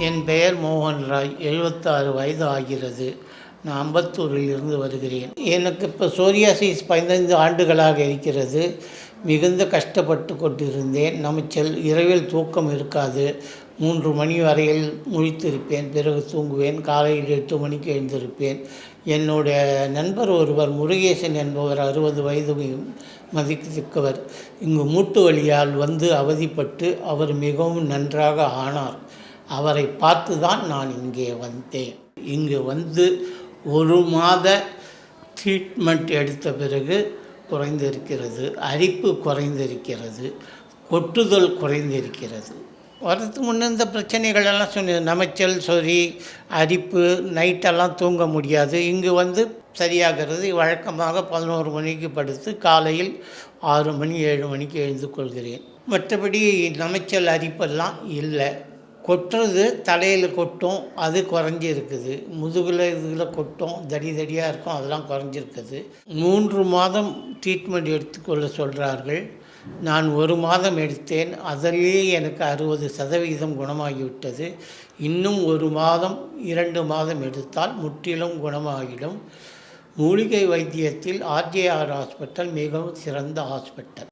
என் பெயர் மோகன் ராய். எழுபத்தாறு வயது ஆகிறது. நான் அம்பத்தூரில் இருந்து வருகிறேன். எனக்கு இப்போ சோரியாசிஸ் பதினைந்து ஆண்டுகளாக இருக்கிறது. மிகுந்த கஷ்டப்பட்டு கொண்டிருந்தேன். நமச்சல் இரவில் தூக்கம் இருக்காது. மூன்று மணி வரையில் முழித்திருப்பேன். பிறகு தூங்குவேன். காலையில் எட்டு மணிக்கு எழுந்திருப்பேன். என்னுடைய நண்பர் ஒருவர் முருகேசன் என்பவர் அறுபது வயது மதிக்கத்தக்கவர். இங்கு மூட்டு வலியால் வந்து அவதிப்பட்டு அவர் மிகவும் நன்றாக ஆனார். அவரை பார்த்து தான் நான் இங்கே வந்தேன். இங்கு வந்து ஒரு மாத ட்ரீட்மெண்ட் எடுத்த பிறகு குறைந்திருக்கிறது. அரிப்பு குறைந்திருக்கிறது. கொட்டுதல் குறைந்திருக்கிறது. வரதுக்கு முன்னே இந்த பிரச்சனைகள் எல்லாம் சொன்ன நமைச்சல் சொறி அரிப்பு நைட்டெல்லாம் தூங்க முடியாது. இங்கு வந்து சரியாகிறது. வழக்கமாக பதினோரு மணிக்கு படுத்து காலையில் ஆறு மணி ஏழு மணிக்கு எழுந்து கொள்கிறேன். மற்றபடி நமைச்சல் அரிப்பெல்லாம் இல்லை. கொட்டுறது தலையில் கொட்டும் அது குறைஞ்சி இருக்குது முதுகில் இதில் கொட்டும் தடி தடியாக இருக்கும் அதெல்லாம் குறைஞ்சிருக்குது. மூன்று மாதம் ட்ரீட்மெண்ட் எடுத்துக்கொள்ள சொல்கிறார்கள் நான் ஒரு மாதம் எடுத்தேன் அதிலேயே எனக்கு அறுபது சதவிகிதம் குணமாகிவிட்டது. இன்னும் ஒரு மாதம் இரண்டு மாதம் எடுத்தால் முற்றிலும் குணமாகிடும் மூலிகை வைத்தியத்தில் ஆர்ஜேஆர் ஹாஸ்பிட்டல் மிகவும் சிறந்த ஹாஸ்பிட்டல்.